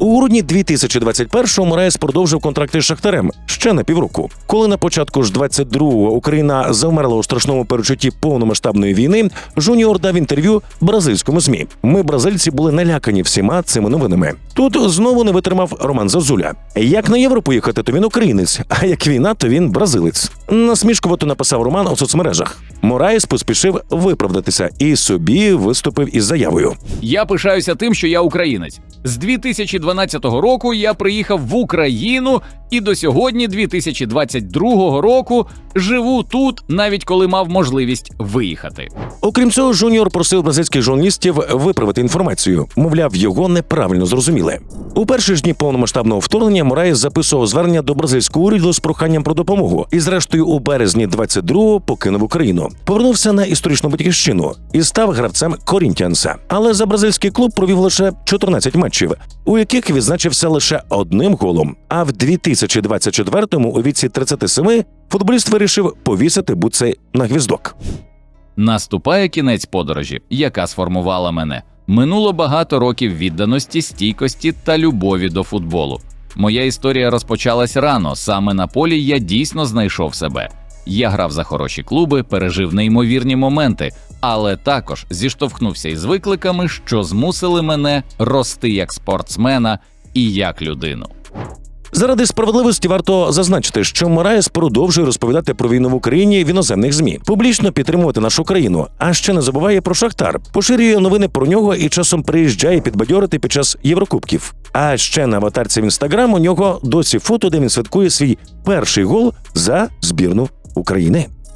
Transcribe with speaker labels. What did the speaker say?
Speaker 1: У грудні 2021-го Мораєс продовжив контракти з Шахтарем ще на півроку. Коли на початку ж 22-го Україна завмерла у страшному перечутті повномасштабної війни, Жуніор дав інтерв'ю бразильському змі. Ми, бразильці, були налякані всіма цими новинами. Тут знову не витримав Роман Зазуля. Як на євро поїхати, то він українець, а як війна, то він бразилець. Насмішкувато написав Роман у соцмережах. Мораєс поспішив виправдатися і собі виступив із заявою.
Speaker 2: Я пишаюся тим, що я українець. З 2012 року я приїхав в Україну і до сьогодні, 2022 року, живу тут, навіть коли мав можливість виїхати.
Speaker 1: Окрім цього, Жуніор просив бразильських журналістів виправити інформацію. Мовляв, його неправильно зрозуміли. У перші ж дні повномасштабного вторгнення Мораєс записував звернення до бразильського уряду з проханням про допомогу. І, зрештою, у березні 22-го покинув Україну. Повернувся на історичну батьківщину і став гравцем Корінтіанса. Але за бразильський клуб провів лише 14 матчів, у яких відзначився лише одним голом. А в 2024-му у віці 37 футболіст вирішив повісити буцей на гвіздок.
Speaker 2: Наступає кінець подорожі, яка сформувала мене. Минуло багато років відданості, стійкості та любові до футболу. Моя історія розпочалась рано. Саме на полі я дійсно знайшов себе. Я грав за хороші клуби, пережив неймовірні моменти, але також зіштовхнувся із викликами, що змусили мене рости як спортсмена і як людину.
Speaker 1: Заради справедливості варто зазначити, що Мораєс продовжує розповідати про війну в Україні в іноземних змі, публічно підтримувати нашу країну, а ще не забуває про Шахтар, поширює новини про нього і часом приїжджає підбадьорити під час Єврокубків. А ще на аватарці в інстаграм у нього досі фото, де він святкує свій перший гол за збірну України.